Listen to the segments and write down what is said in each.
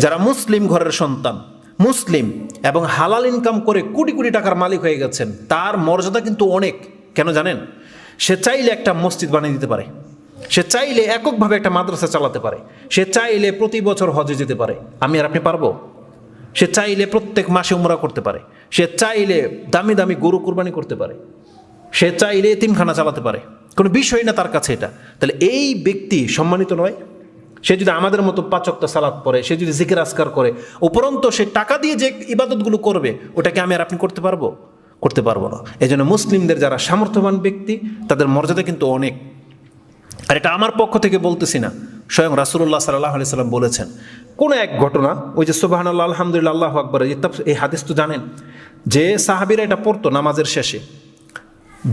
যারা মুসলিম ঘরের সন্তান, মুসলিম এবং হালাল ইনকাম করে কোটি কোটি টাকার মালিক হয়ে গেছেন, তার মর্যাদা কিন্তু অনেক। কেন জানেন? সে চাইলে একটা মসজিদ বানিয়ে দিতে পারে। সে চাইলে এককভাবে একটা মাদ্রাসা চালাতে পারে। সে চাইলে প্রতি বছর হজে যেতে পারে। আমি আর আপনি পারব? সে চাইলে প্রত্যেক মাসে উমরা করতে পারে। সে চাইলে দামি দামি গরু কুরবানি করতে পারে। সে চাইলে তিমখানা চালাতে পারে। কোনো বিষয় না তার কাছে এটা। তাহলে এই ব্যক্তি সম্মানিত নয়? সে যদি আমাদের মতো পাচকটা সালাদ পড়ে, সে যদি জিকির আসকার করে, উপরন্ত সে টাকা দিয়ে যে ইবাদতগুলো করবে, ওটাকে আমি আর আপনি করতে পারব? করতে পারব না। এই জন্য মুসলিমদের যারা সামর্থ্যবান ব্যক্তি, তাদের মর্যাদা কিন্তু অনেক। আর এটা আমার পক্ষ থেকে বলতেছি না। স্বয়ং রাসুল্লাহ সাল্লাহ আলি সাল্লাম বলেছেন, কোনো এক ঘটনা, ওই যে সুবাহান আল্লাহ আলহামদুলিল্লাহ, আল্লাহ আকবর এই হাদিস তো জানেন, যে সাহাবিরা এটা পড়তো নামাজের শেষে।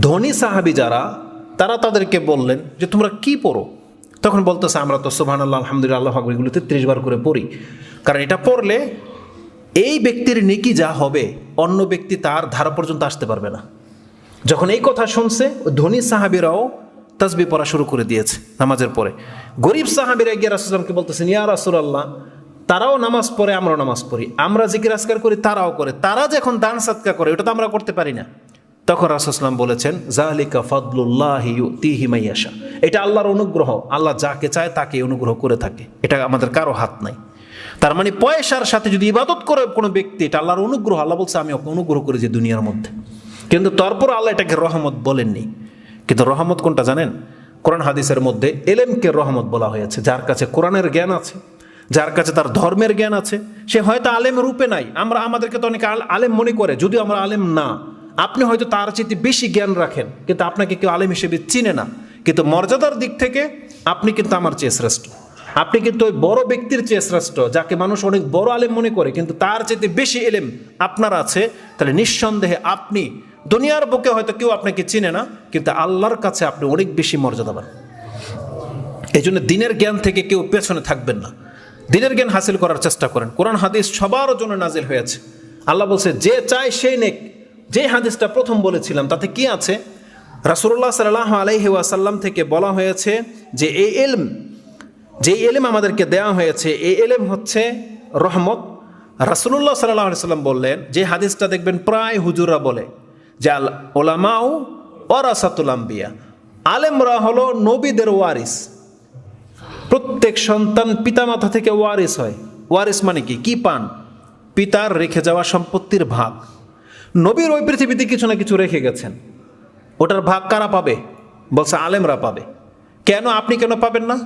ধনী সাহাবি যারা, তারা তাদেরকে বললেন যে, তোমরা কি পড়ো? তখন বলতেছে, আমরা তো সুবাহান আল্লাহ আলহামদুলিল্লাহ, আল্লাহ আকবর এগুলো তেত্রিশ বার করে পড়ি। কারণ এটা পড়লে এই ব্যক্তির নেকি যা হবে, অন্য ব্যক্তি তার ধারা পর্যন্ত আসতে পারবে না। যখন এই কথা শুনছে, ধনী সাহাবিরাও তসবি পড়া শুরু করে দিয়েছে নামাজের পরে। গরিব সাহাবিরা গিয়ে রাসুলামকে বলতেছেন, ইয়া রাসুলাল্লাহ, তারাও নামাজ পড়ে, আমরাও নামাজ পড়ি। আমরা জিকির আসকার করি, তারাও করে। তারা যখন দান সাতকা করে, ওটা তো আমরা করতে পারি না। তখন রাসুলাম বলেছেন জালিকা ফদলুল্লাহ তিহি মাইয়াশা এটা আল্লাহর অনুগ্রহ। আল্লাহ যাকে চায় তাকে অনুগ্রহ করে থাকে। এটা আমাদের কারও হাত নাই। তার মানে পয়সার সাথে যদি ইবাদত করে কোনো ব্যক্তি, এটা আল্লাহর অনুগ্রহ। আল্লাহ বলছে, আমি ওকে অনুগ্রহ করেছি দুনিয়ার মধ্যে। কিন্তু তারপর আল্লাহ এটাকে রহমত বলেননি। কিন্তু রহমত কোনটা জানেন? কোরআন হাদিসের মধ্যে এলেমকে রহমত বলা হয়েছে। যার কাছে কোরআনের জ্ঞান আছে, যার কাছে তার ধর্মের জ্ঞান আছে, সে হয়তো আলেম রূপে নাই। আমরা, আমাদেরকে তো অনেকে আল- আলেম মনে করে, যদিও আমরা আলেম না। আপনি হয়তো তার চেয়ে বেশি জ্ঞান রাখেন, কিন্তু আপনাকে কেউ আলেম হিসেবে চিনে না। কিন্তু মর্যাদার দিক থেকে আপনি কিন্তু আমার চেয়ে শ্রেষ্ঠ। আপনি কিন্তু ওই বড় ব্যক্তির চেয়ে শ্রেষ্ঠ, যাকে মানুষ অনেক বড় আলেম মনে করে, কিন্তু তার চেয়ে বেশি এলেম আপনার আছে। তাহলে নিঃসন্দেহে আপনি দুনিয়ার বুকে হয়তো কেউ আপনাকে চিনে না, কিন্তু আল্লাহর কাছে আপনি অনেক বেশি মর্যাদাবান। এই জন্য দিনের জ্ঞান থেকে কেউ পেছনে থাকবেন না। দিনের জ্ঞান হাসিল করার চেষ্টা করেন। কোরআন হাদিস সবার জন্য নাজিল হয়েছে। আল্লাহ বলছে, যে চায় সেই নেক। যে হাদিসটা প্রথম বলেছিলাম, তাতে কি আছে? রাসুল্লাহ সাল্লাহ আলাইহি ওয়াসাল্লাম থেকে বলা হয়েছে যে এই এলম, যে এলেম আমাদেরকে দেওয়া হয়েছে, এই এলেম হচ্ছে রহমত। রাসুল্লাহ সাল্লাহ সাল্লাম বললেন, যে হাদিসটা দেখবেন প্রায় হুজুরা বলে যে আল ওলামাউ ওরাসাতুল আম্বিয়া, আলেমরা হলো নবীদের ওয়ারিস। প্রত্যেক সন্তান পিতামাতা থেকে ওয়ারিস হয়। ওয়ারিস মানে কি? কি পান? পিতার রেখে যাওয়া সম্পত্তির ভাগ। নবীর ওই পৃথিবীতে কিছু না কিছু রেখে গেছেন। ওটার ভাগ কারা পাবে? বলছে আলেমরা পাবে। কেন আপনি কেন পাবেন না?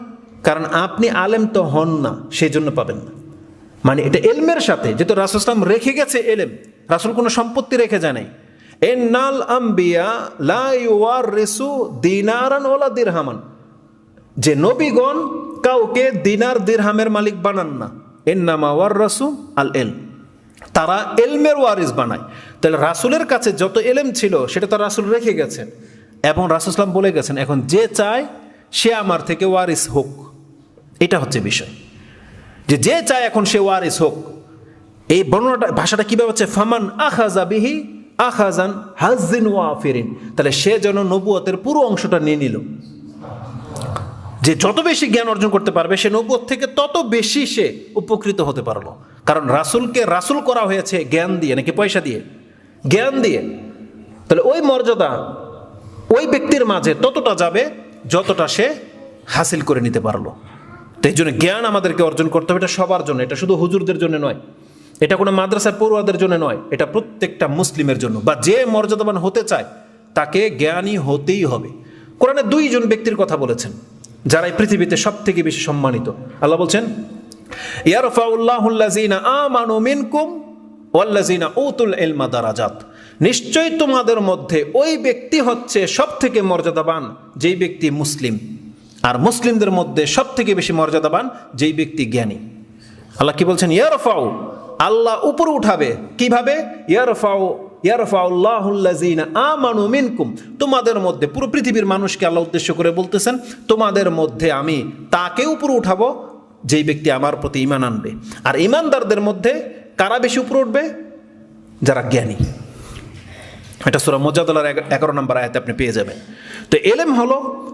কারণ আপনি আলেম তো হন না সেই জন্য পাবেন না। মানে এটা এলমের সাথে, যেহেতু রাসুল ইসলাম রেখে গেছে এলেম, রাসুল কোনো সম্পত্তি রেখে যায় নাই। এন্নাল আম্বিয়া রেসু ওলা দিরহামান। যে নবীগণ কাউকে দিনার দিরহামের মালিক বানান না। এন্নামা ওয়ার রাসু আল এল তারা এলমের ওয়ারিস বানায়। তাহলে রাসুলের কাছে যত এলেম ছিল, সেটা তো রাসুল রেখে গেছেন। এবং রাসুল ইসলাম বলে গেছেন, এখন যে চায়, সে আমার থেকে ওয়ারিস হোক। এটা হচ্ছে বিষয়। যে যে চায় এখন সে ওয়ারিস হোক। এই বর্ণনাটা, ভাষাটা কীভাবে হচ্ছে? ফামান আখাজা বিহি আখাজান হাজিন ওয়া ফিরিন তাহলে সে যেন নবুয়তের পুরো অংশটা নিয়ে নিল। যে যত বেশি জ্ঞান অর্জন করতে পারবে, সে নবুয়ত থেকে তত বেশি সে উপকৃত হতে পারল। কারণ রাসুলকে রাসুল করা হয়েছে জ্ঞান দিয়ে, নাকি পয়সা দিয়ে? জ্ঞান দিয়ে। তাহলে ওই মর্যাদা, ওই ব্যক্তির মাঝে ততটা যাবে যতটা সে হাসিল করে নিতে পারল। তো এই জন্য জ্ঞান আমাদেরকে অর্জন করতে হবে, এটা সবার জন্য, এটা শুধু হুজুরদের জন্য নয়। এটা কোনো মাদ্রাসার পড়ুয়াদের জন্য নয়, এটা প্রত্যেকটা মুসলিমের জন্য। বা যে মর্যাদাবান হতে চায়, তাকে জ্ঞানী হতেই হবে। কোরআনে দুইজন ব্যক্তির কথা বলেছেন। যারা এই পৃথিবীতে সব থেকে বেশি সম্মানিত। আল্লাহ বলছেন ইয়ারফাউল্লাহুল্লাজিনা আমানু মিনকুম ওয়াল্লাজিনা উতুল ইলমা দারাজাত। নিশ্চয়ই তোমাদের মধ্যে ওই ব্যক্তি হচ্ছে সব থেকে মর্যাদাবান, যেই ব্যক্তি মুসলিম। আর মুসলিমদের মধ্যে সব থেকে বেশি মর্যাদাবান, যেই ব্যক্তি জ্ঞানী। আল্লাহ কি বলছেন, ইয়ারফাউ, আল্লাহ উপরে উঠাবে। কীভাবে? ইয়ারফাউ আমানু মিনকুম। তোমাদের মধ্যে, পুরো পৃথিবীর মানুষকে আল্লাহ উদ্দেশ্য করে বলতেছেন, তোমাদের মধ্যে আমি তাকে উপরে উঠাবো, যেই ব্যক্তি আমার প্রতি ইমান আনবে। আর ইমানদারদের মধ্যে কারা বেশি উপরে উঠবে? যারা জ্ঞানী। এটা সুরা মজাদুল্লার এগারো নম্বর আয়াতে আপনি পেয়ে যাবেন। তো এলেম হলো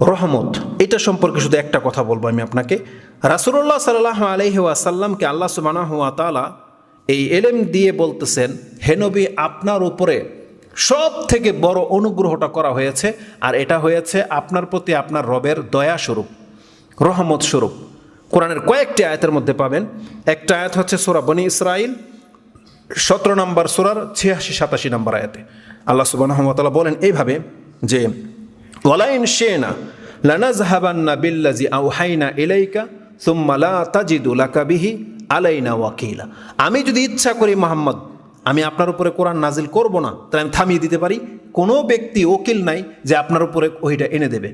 রহমত। এটা সম্পর্কে শুধু একটা কথা বলব আমি আপনাকে। রাসুল্লাহ সাল্লাহ আলহি ওয়াসাল্লামকে আল্লাহ সুবানাহ তালা এই এলেম দিয়ে বলতেছেন হেনবি আপনার উপরে সব থেকে বড় অনুগ্রহটা করা হয়েছে, আর এটা হয়েছে আপনার প্রতি আপনার রবের দয়া স্বরূপ, রহমত স্বরূপ। কোরআনের কয়েকটি আয়াতের মধ্যে পাবেন। একটা আয়াত হচ্ছে সোরা বনি ইসরাইল সতেরো নম্বর সোরার ছিয়াশি, সাতাশি নম্বর আয়াতে। আল্লাহ সুবাহতালা বলেন এইভাবে যে ওলাইন শেনা লানাজহাবান্না বিল্লাজি আউহাইনা ইলাইকা, সুম্মা লা তাজিদু বিহি আলাইনা ওয়াকিলা। আমি যদি ইচ্ছা করি মোহাম্মদ, আমি আপনার উপরে কোরআন নাজিল করব না, তাহলে আমি থামিয়ে দিতে পারি। কোনো ব্যক্তি ওকিল নাই যে আপনার উপরে ওইটা এনে দেবে।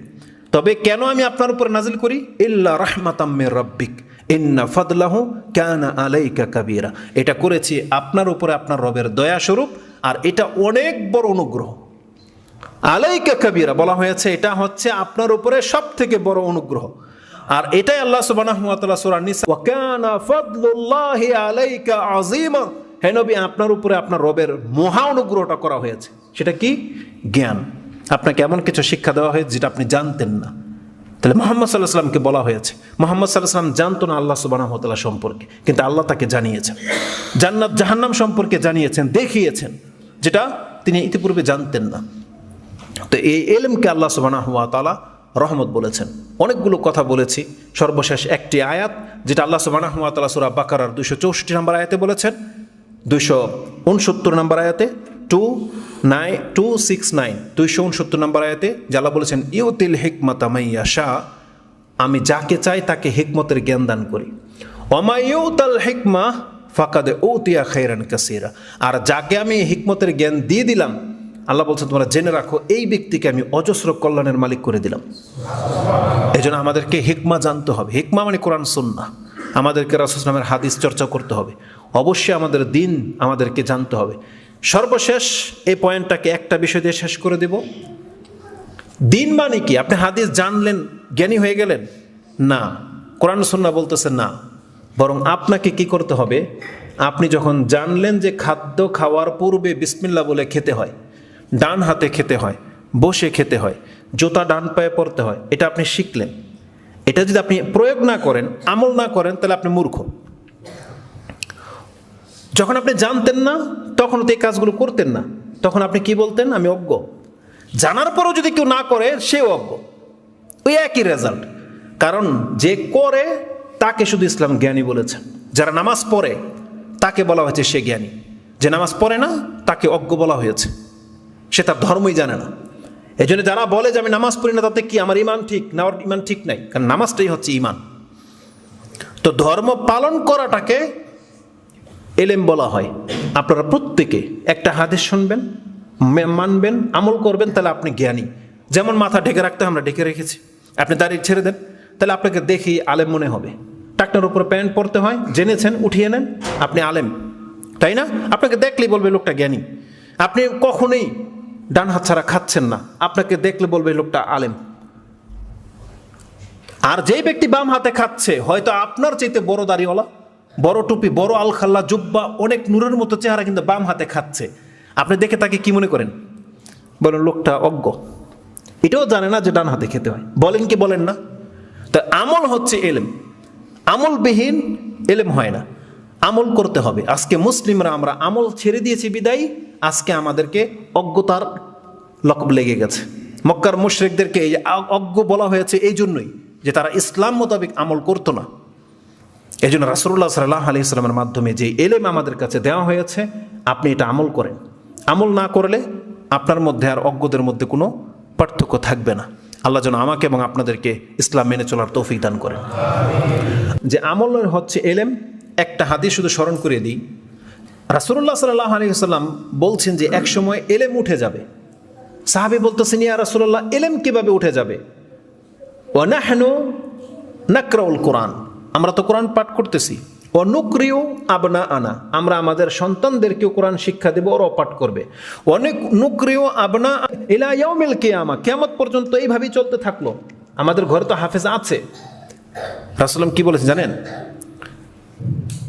তবে কেন আমি আপনার উপরে নাজিল করি? ইল্লা রাহমাতাম্মের রব্বিক, ইন্না ফদলাহু কানা আলাইকা কাবিরা। এটা করেছি আপনার উপরে আপনার রবের দয়া স্বরূপ, আর এটা অনেক বড় অনুগ্রহ। আলাইকা কবিরা বলা হয়েছে, এটা হচ্ছে আপনার উপরে সব থেকে বড় অনুগ্রহ। আর এটাই আল্লাহ সুবহানাহু ওয়া তাআলা হে নবী, আপনার উপরে আপনার রবের মহা অনুগ্রহটা করা হয়েছে। সেটা কি? জ্ঞান। আপনাকে এমন কিছু শিক্ষা দেওয়া হয়েছে যেটা আপনি জানতেন না। তাহলে মোহাম্মদ সাল্লাহ সাল্লামকে বলা হয়েছে, মোহাম্মদ সাল্লাহ সাল্লাম জানতো না আল্লাহ সুবাহ সম্পর্কে, কিন্তু আল্লাহ তাকে জানিয়েছেন। জান্নাত, জাহান্নাম সম্পর্কে জানিয়েছেন, দেখিয়েছেন, যেটা তিনি ইতিপূর্বে জানতেন না। তো এই এলমকে আল্লাহ সুবাহ রহমত বলেছেন। অনেকগুলো কথা বলেছি। সর্বশেষ একটি আয়াত, যেটা আল্লাহ সুবাহ তালা সুরা বাকারার দুশো চৌষট্টি নম্বর আয়াতে বলেছেন, দুইশো উনসত্তর নম্বর আয়াতে, two nine two six nine, দুইশো উনসত্তর নম্বর আয়াতে জাল্লা বলেছেন, ইউতিল হিকমতা মাইয়া শাহ আমি যাকে চাই তাকে হিকমতের জ্ঞান দান করি। অমাইউতাল হিকমা ফাকাদে তিয়া খৈরান কাসিরা, আর যাকে আমি হিকমতের জ্ঞান দিয়ে দিলাম আল্লাহ বলছেন, তোমরা জেনে রাখো, এই ব্যক্তিকে আমি অজস্র কল্যাণের মালিক করে দিলাম। এই জন্য আমাদেরকে হিকমা জানতে হবে। হিকমা মানে কোরআন সুন্না আমাদেরকে রাসুসলামের হাদিস চর্চা করতে হবে। অবশ্যই আমাদের দিন আমাদেরকে জানতে হবে। সর্বশেষ এই পয়েন্টটাকে একটা বিষয় দিয়ে শেষ করে দেব। দিন মানে কি? আপনি হাদিস জানলেন, জ্ঞানী হয়ে গেলেন? না। কোরআন সন্না বলতেছে না। বরং আপনাকে কি করতে হবে? আপনি যখন জানলেন যে খাদ্য খাওয়ার পূর্বে বিসমিল্লা বলে খেতে হয় ডান হাতে খেতে হয়, বসে খেতে হয়, জোতা ডান পায়ে পড়তে হয়, এটা আপনি শিখলেন। এটা যদি আপনি প্রয়োগ না করেন, আমল না করেন, তাহলে আপনি মূর্খ। যখন আপনি জানতেন না, তখন তো এই কাজগুলো করতেন না। তখন আপনি কি বলতেন? আমি অজ্ঞ। জানার পরও যদি কেউ না করে, সেও অজ্ঞ। ওই একই রেজাল্ট কারণ যে করে, তাকে শুধু ইসলাম জ্ঞানী বলেছেন। যারা নামাজ পড়ে, তাকে বলা হয়েছে সে জ্ঞানী। যে নামাজ পড়ে না, তাকে অজ্ঞ বলা হয়েছে। সে তার ধর্মই জানে না। এই জন্য যারা বলে যে আমি নামাজ পড়ি না, তাতে কি আমার ইমান ঠিক? না আমার ইমান ঠিক নাই। কারণ নামাজটাই হচ্ছে ইমান। তো ধর্ম পালন করাটাকে এলেম বলা হয়। আপনারা প্রত্যেকে একটা হাদিস শুনবেন মানবেন, আমল করবেন, তাহলে আপনি জ্ঞানী। যেমন মাথা ঢেকে রাখতে আমরা ঢেকে রেখেছি। আপনি দাঁড়িয়ে ছেড়ে দেন, তাহলে আপনাকে দেখি আলেম মনে হবে। টাকটার উপরে প্যান্ট পরতে হয়, জেনেছেন, উঠিয়ে নেন, আপনি আলেম। তাই না? আপনাকে দেখলেই বলবে লোকটা জ্ঞানী। আপনি কখনোই ডান হাত ছাড়া খাচ্ছেন না। আপনাকে দেখলে বলবে লোকটা আলেম। আর যেই ব্যক্তি বাম হাতে খাচ্ছে, হয়তো আপনার চাইতে বড় দাড়িওয়ালা, বড় টুপি, বড় আলখাল্লা, জুব্বা, অনেক নূরের মতো চেহারা কিন্তু বাম হাতে খাচ্ছে। আপনি দেখে তাকে কি মনে করেন? বলেন, লোকটা অজ্ঞ। এটাও জানে না যে ডান হাতে খেতে হয়। বলেন কি বলেন না? তা আমল হচ্ছে এলেম। আমলবিহীন এলেম হয় না। আমল করতে হবে। আজকে মুসলিমরা আমরা আমল ছেড়ে দিয়েছি বিদায়। আজকে আমাদেরকে অজ্ঞতার লকব লেগে গেছে। মক্কার মুশরেকদেরকে এই অজ্ঞ বলা হয়েছে এই জন্যই যে তারা ইসলাম মোতাবেক আমল করতো না। এই জন্য রাসুল্লাহ সাল্লাহ আলি ইসলামের মাধ্যমে যে এলেম আমাদের কাছে দেওয়া হয়েছে, আপনি এটা আমল করেন। আমল না করলে আপনার মধ্যে আর অজ্ঞদের মধ্যে কোনো পার্থক্য থাকবে না। আল্লাহ যেন আমাকে এবং আপনাদেরকে ইসলাম মেনে চলার তৌফিক দান করেন। যে আমল হচ্ছে এলেম একটা হাদিস শুধু স্মরণ করে দিই। রাসুল্লাহ সাল্লাহ আলী সাল্লাম বলছেন যে এক সময় এলেম উঠে যাবে। সাহাবি বলতেছেন, ইয়া রাসুল্লাহ এলেম কীভাবে উঠে যাবে? ওয়ানাহনু নাকরাউল কোরআন। আমরা তো কোরআন পাঠ করতেছি। ও নুকরিও আবনা আনা আমরা আমাদের সন্তানদেরকেও কোরআন শিক্ষা দেব, ওরাও পাঠ করবে। অনেক নুকরিও আবনা এলা ইয়াউমিল কিয়ামা। কেয়ামত পর্যন্ত এইভাবেই চলতে থাকল। আমাদের ঘরে তো হাফেজ আছে। রাসুলাম কি বলেছেন জানেন?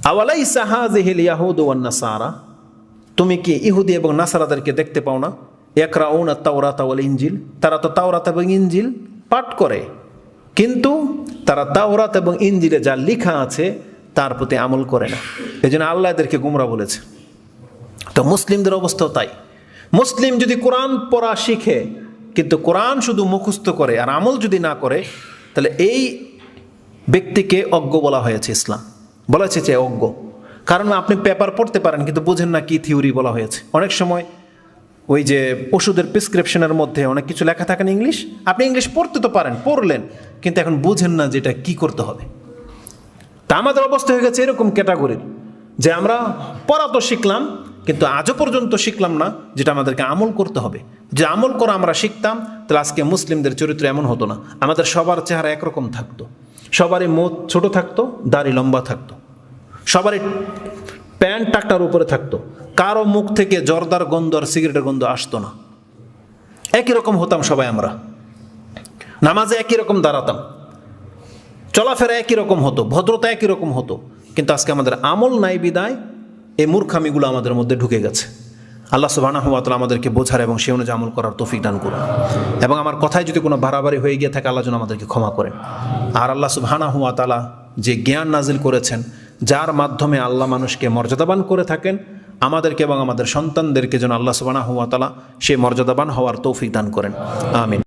আওয়ালাই সাহাজিহিল ইয়াহুদ ওয়ান নাসারা? তুমি কি ইহুদি এবং নাসারাদেরকে দেখতে পাও না? একরা ওনা তাওরাত ওয়াল ইঞ্জিল তারা তো তাওরাত এবং ইঞ্জিল পাঠ করে। কিন্তু তারা তাওরাত এবং ইঞ্জিলে যা লেখা আছে, তার প্রতি আমল করে না। এই জন্য আল্লাহ এদেরকে গুমরা বলেছে। তো মুসলিমদের অবস্থাও তাই। মুসলিম যদি কোরআন পড়া শিখে, কিন্তু কোরআন শুধু মুখস্থ করে আর আমল যদি না করে, তাহলে এই ব্যক্তিকে অজ্ঞ বলা হয়েছে ইসলাম। বলা হয়েছে যে অজ্ঞ। কারণ আপনি পেপার পড়তে পারেন, কিন্তু বুঝেন না কি থিওরি বলা হয়েছে। অনেক সময় ওই যে ওষুধের প্রেসক্রিপশনের মধ্যে অনেক কিছু লেখা থাকেন ইংলিশ আপনি ইংলিশ পড়তে তো পারেন, পড়লেন, কিন্তু এখন বুঝেন না যে এটা কী করতে হবে। তা আমাদের অবস্থা হয়ে গেছে এরকম ক্যাটাগরির যে আমরা পড়া তো শিখলাম, কিন্তু আজও পর্যন্ত শিখলাম না যেটা আমাদেরকে আমল করতে হবে। যে আমল করা আমরা শিখতাম, তাহলে আজকে মুসলিমদের চরিত্র এমন হতো না। আমাদের সবার চেহারা একরকম থাকতো। সবারই মুখ ছোট থাকতো, দাড়ি লম্বা থাকতো। সবারই প্যান্ট টাকটার উপরে থাকতো। কারও মুখ থেকে জর্দার গন্ধ আর সিগারেটের গন্ধ আসতো না। একই রকম হতাম সবাই আমরা। নামাজে একই রকম দাঁড়াতাম। চলাফেরা একই রকম হতো, ভদ্রতা একই রকম হতো। কিন্তু আজকে আমাদের আমল নাই বিদায়, এই মূর্খামিগুলো আমাদের মধ্যে ঢুকে গেছে। আল্লাহ সুবাহ আমাদেরকে বোঝার এবং সে অনুযায়ী আমল করার তৌফিক দান করুন। এবং আমার কথায় যদি কোনো বাড়াবাড়ি হয়ে গিয়ে থাকে, আল্লাহ যেন আমাদেরকে ক্ষমা করেন। আর আল্লাহ সুবহানা হুয়া তালা যে জ্ঞান নাজিল করেছেন যার মাধ্যমে আল্লাহ মানুষকে মর্যাদাবান করে থাকেন, আমাদেরকে এবং আমাদের সন্তানদেরকে যেন আল্লাহ সুবানা হুয়া তালা সেই মর্যাদাবান হওয়ার তৌফিক দান করেন। আমিন।